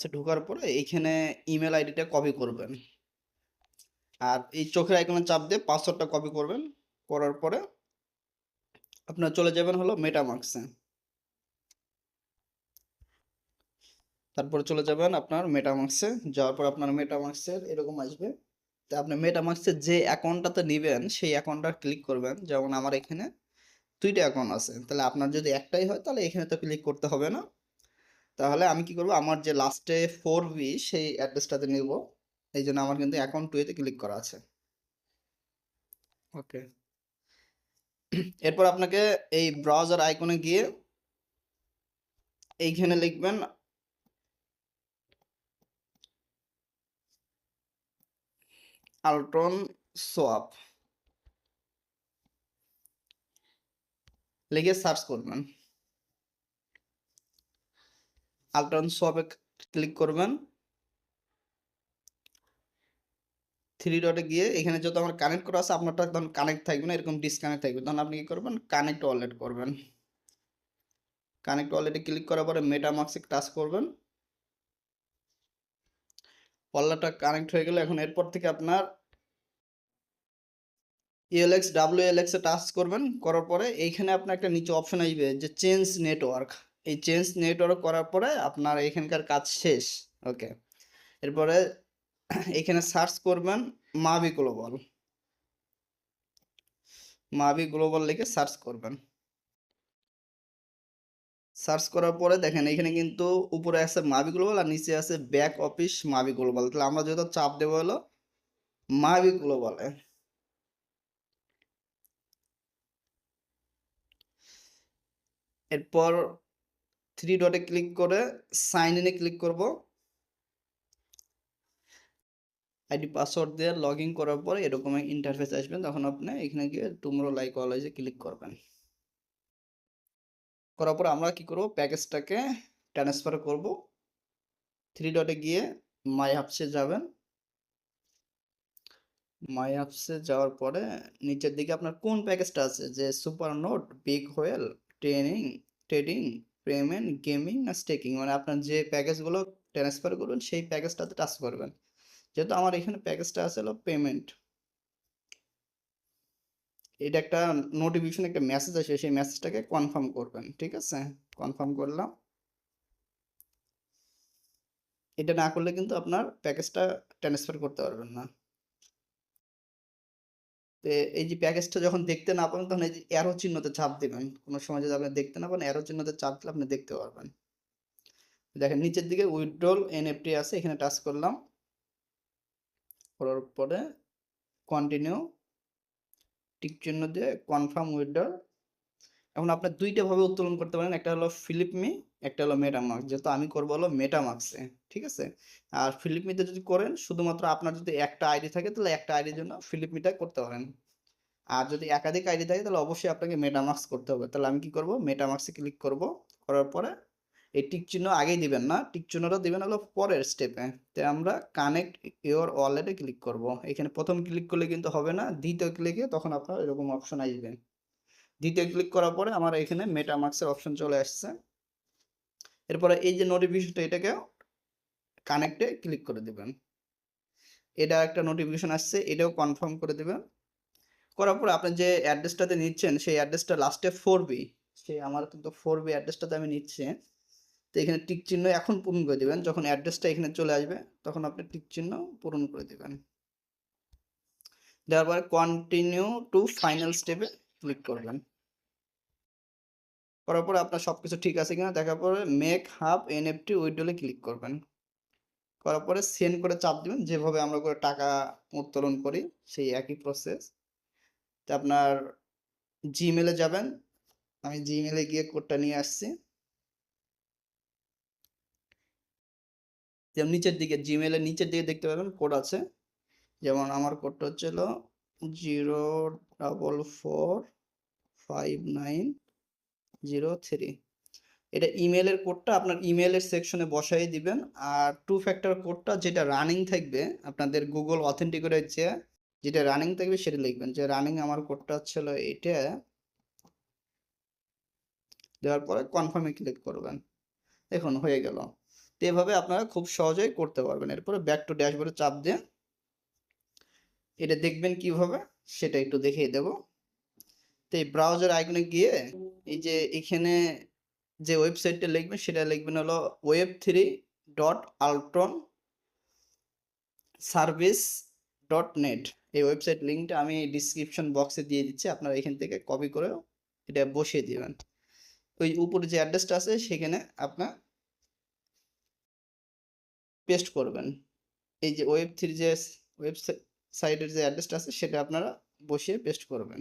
সে ঢোকার পরে এইখানে ইমেল আইডিটা কপি করবেন। আর এই চোখের আইকনে চাপ দিয়ে পাসওয়ার্ডটা কপি করবেন। করার পরে আপনার চলে যাবেন হলো মেটামার্কসে তারপরে চলে যাবেন আপনার মেটামার্কসে যাওয়ার পর আপনার মেটামার্কসের এরকম আসবে। তা আপনি মেটামার্কসের যে অ্যাকাউন্টটাতে নেবেন, সেই অ্যাকাউন্টটা ক্লিক করবেন। যেমন আমার এখানে দুইটা অ্যাকাউন্ট আছে। তাহলে আপনার যদি একটাই হয়, তাহলে এখানে তো ক্লিক করতে হবে না। তাহলে আমি কি করব? আমার যে লাস্টে ফোর ভি সেই অ্যাড্রেসটাতে নিব। এই জন্য আমার কিন্তু অ্যাকাউন্ট টুয়েতে ক্লিক করা আছে। ওকে এরপর আপনাকে এই ব্রাউজার আইকনে গিয়ে এইখানে লিখবেন আলট্রন সোয়াপ লিখে সার্চ করবেন। আলট্রন সোয়াপে ক্লিক করবেন। থ্রি ডটে গিয়ে এখানে যত আমার কানেক্ট করা আছে, আপনারটা তখন কানেক্ট থাকবে না, এরকম ডিসকানেক্ট থাকবে। তখন আপনি কি করবেন? কানেক্ট ওয়ালেট করবেন। কানেক্ট ওয়ালেটে ক্লিক করার পরে মেটামার্কসে টাচ করবেন। ওয়ালেটটা কানেক্ট হয়ে গেলে। এখন এরপর থেকে আপনার ইএলএক্স ডাব্লিউ এলএক্স এ টাচ করবেন। করার পরে এইখানে আপনার একটা নিচে অপশন আসবে যে চেঞ্জ নেটওয়ার্ক এই চেঞ্জ নেটওয়ার্ক করার পরে আপনার এখানকার কাজ শেষ ওকে এরপরে এখানে সার্চ করবেন মাবি গ্লোবাল মাবি গ্লোবাল লিখে সার্চ করবেন। সার্চ করার পরে দেখেন, এখানে কিন্তু উপরে আছে মাবি গ্লোবাল আর নিচে আছে ব্যাক অফিস মাবি গ্লোবাল তাহলে আমরা যেহেতু চাপ দেবো হলো মাবি গ্লোবালে এরপর থ্রি ডটে ক্লিক করে সাইন ইনে ক্লিক করব। আইডি পাসওয়ার্ড দিয়ে লগ ইন করার পরে এরকম ইন্টারফেস আসবে, তখন আপনি এখানে গিয়ে টুমরো লাইক অলওয়েজে ক্লিক করবেন। করার পর আমরা কি করব? প্যাকেজটাকে ট্রান্সফার করব। থ্রি ডটে গিয়ে মাই অ্যাপসে যাবেন। মাই অ্যাপসে যাওয়ার পরে নিচের দিকে আপনার কোন প্যাকেজটা আছে? যে super note big whale training trading payment gaming না স্টেকিং মানে আপনার যে প্যাকেজগুলো ট্রান্সফার করবেন, সেই প্যাকেজটাতে টাচ করবেন। যেহেতু আমার এখানে প্যাকেজটা আছে হলো পেমেন্ট এটা একটা নোটিফিকেশন একটা মেসেজ আসে, সেই মেসেজটাকে কনফার্ম করবেন, ঠিক আছে? কনফার্ম করলাম। এটা না করলে কিন্তু আপনার প্যাকেজটা ট্রান্সফার করতে পারবেন না। এই যে প্যাকেজটা যখন দেখতে না পাবেন, তখন এই যে অ্যারো চিহ্নতে চাপ দেবেন। কোনো সময় যদি আপনি দেখতে না পান অ্যারো চিহ্নতে চাপ দিলে আপনি দেখতে পারবেন। দেখেন নিচের দিকে উইথড্রল এনএফটি আছে, এখানে টাচ করলাম। করার পরে কন্টিনিউ টিক চিহ্ন দিয়ে কনফার্ম উইথড্রল এখন আপনার দুইটা ভাবে উত্তোলন করতে পারেন। একটা হলো ফিলিপমি একটা হলো মেটামার্ক যেহেতু আমি করব হলো মেটামার্কসে ঠিক আছে? আর ফিলিপমিতে যদি করেন, শুধুমাত্র আপনার যদি একটা আইডি থাকে, তাহলে একটা আইডির জন্য ফিলিপমিটা করতে পারেন। আর যদি একাধিক আইডি থাকে, তাহলে অবশ্যই আপনাকে মেটামার্কস করতে হবে। তাহলে আমি কি করব? মেটামার্কসে ক্লিক করব। করার পরে এই টিক চিহ্ন আগেই দিবেন না। টিক চিহ্নটা দিবেন হলো পরের স্টেপে তাই আমরা কানেক্ট ইওর ওয়ালেটে ক্লিক করব। এখানে প্রথম ক্লিক করলে কিন্তু হবে না। দ্বিতীয় ক্লিকে তখন আপনার এরকম অপশন আসবে। দ্বিতীয় ক্লিক করার পরে আমার এখানে মেটামার্কসের অপশন চলে আসছে। এরপরে এই যে নোটিফিকেশনটা এটাকে কানেক্টে ক্লিক করে দেবেন। এটা একটা নোটিফিকেশন আসছে, এটাও কনফার্ম করে দেবেন। করার পর আপনি যে অ্যাড্রেসটাতে নিচ্ছেন, সেই অ্যাড্রেসটা লাস্টে ফোর বি সেই আমার কিন্তু ফোর বি অ্যাড্রেসটাতে আমি নিচ্ছি। তো এখানে টিক চিহ্ন এখন পূরণ করে দেবেন, যখন অ্যাড্রেসটা এখানে চলে আসবে, তখন আপনি টিক চিহ্ন পূরণ করে দেবেন। দেওয়ার পরে কন্টিনিউ টু ফাইনাল স্টেপে ক্লিক করবেন। করার পরে আপনার সব কিছু ঠিক আছে কিনা দেখার পরে মেক হাব এনএফটি উইড্রোলে ক্লিক করবেন। করার পরে সেন্ড করে চাপ দিবেন, যেভাবে আমরা করে টাকা উত্তোলন করি সেই একই প্রসেস তো আপনার জিমেলে যাবেন, আমি জিমেলে গিয়ে কোডটা নিয়ে আসছি। যেমন নিচের দিকে জিমেলের নিচের দিকে দেখতে পাবেন কোড আছে। যেমন আমার কোডটা হচ্ছে হলো zero double four five nine zero three এটা ইমেলের কোডটা আপনার ইমেলের সেকশনে বসাই দিবেন। আর টু ফ্যাক্টর কোডটা যেটা রানিং থাকবে, আপনাদের গুগল অথেন্টিকেট যে, যেটা রানিং থাকবে সেটা লিখবেন। যে রানিং আমার কোডটা হচ্ছিল এটা। দেওয়ার পরে কনফার্মে ক্লিক করবেন। দেখুন, হয়ে গেল। তো এভাবে আপনারা খুব সহজেই করতে পারবেন। এরপরে ব্যাক টু ড্যাশবোর্ডে চাপ দিয়ে এটা দেখবেন কীভাবে, সেটা একটু দেখিয়ে দেব। তো এই ব্রাউজার আইকনে গিয়ে এই যে এখানে যে ওয়েবসাইটটা লিখবেন, সেটা লিখবেন হলো web three dot Ultron service dot net এই ওয়েবসাইট লিঙ্কটা আমি ডিসক্রিপশন বক্সে দিয়ে দিচ্ছি, আপনারা এখান থেকে কপি করেও এটা বসিয়ে দেবেন। ওই উপরে যে অ্যাড্রেসটা আছে, সেখানে আপনার পেস্ট করবেন। এই যে ওয়েব থ্রি যে ওয়েবসাইট ওয়েবসাইটের যে অ্যাড্রেসটা আছে, সেটা আপনারা বসিয়ে পেস্ট করবেন।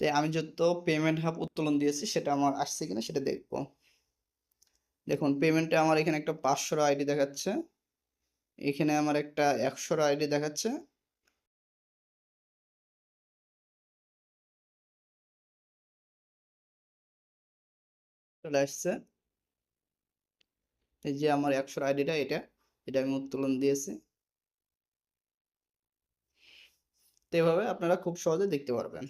তো আমি যত পেমেন্ট হাব উত্তোলন দিয়েছি সেটা আমার আসছে কিনা সেটা দেখব। দেখুন পেমেন্টে আমার এখানে একটা পাঁচশোর আইডি দেখাচ্ছে। এখানে আমার একটা একশোর আইডি দেখাচ্ছে। চলে আসছে। এই যে আমার একশোর আইডিটা এটা এটা আমি উত্তোলন দিয়েছি। তো এভাবে আপনারা খুব সহজে দেখতে পারবেন।